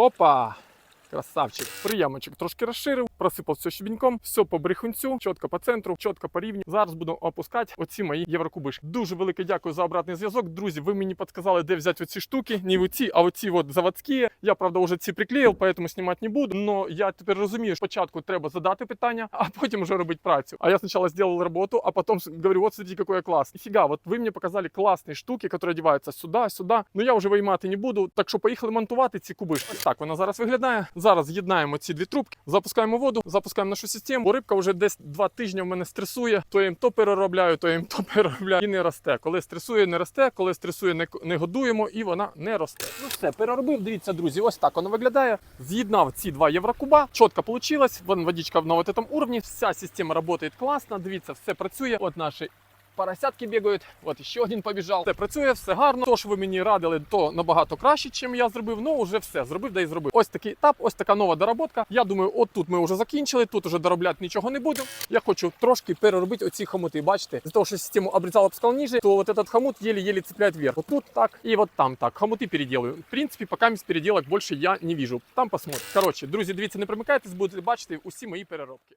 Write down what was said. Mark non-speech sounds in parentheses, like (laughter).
Opa! Красавчик, приямочок трошки розширив, просипав все щебіньком, все по брехунцю, чітко по центру, чітко по рівню. Зараз буду опускати оці мої єврокубишки. Дуже велике дякую за обратний зв'язок. Друзі, ви мені підказали, де взяти оці штуки. Не оці, а оці от заводські. Я правда вже ці приклеїв, поэтому знімати не буду. Но я тепер розумію, що спочатку треба задати питання, а потім вже робити працю. А я спочатку зробив роботу, а потім говорю, от смотрите, какой я класс. Нифига, вот ви мені показали класні штуки, які одягаються сюди, сюди. Ну я вже виймати не буду. Так що поїхали монтувати ці кубишки. Ось так вона зараз виглядає. Зараз з'єднаємо ці дві трубки, запускаємо воду, запускаємо нашу систему. Бо рибка вже десь два тижні в мене стресує. То їм то переробляю, то їм (laughs) то переробляю і не росте. Коли стресує, не росте. Коли стресує, не, не годуємо, і вона не росте. Ну все, переробив. Дивіться, друзі, ось так воно виглядає. З'єднав ці два єврокуба. Чітко вийшло. Вон водичка на вот уровні. Вся система працює класно. Дивіться, все працює. От наші поросятки бігають. От ще один побіжав. Все працює, все гарно. То, що ви мені радили, то набагато краще, ніж я зробив. Ну вже все зробив, да і зробив. Ось такий етап, ось така нова доработка. Я думаю, от тут ми вже закінчили. Тут вже доробляти нічого не будемо. Я хочу трошки переробити оці хомути. Бачите, з того, що систему обрізала пускал ниже, то вот этот хомут еле-еле цепляет вверх. Вот тут так и вот там так. Хомуты переделаю. В принципі, поки переделок більше я не вижу. Там посмотрим. Коротше, друзі, дивіться, не примикайтесь, будете бачити усі мої переробки.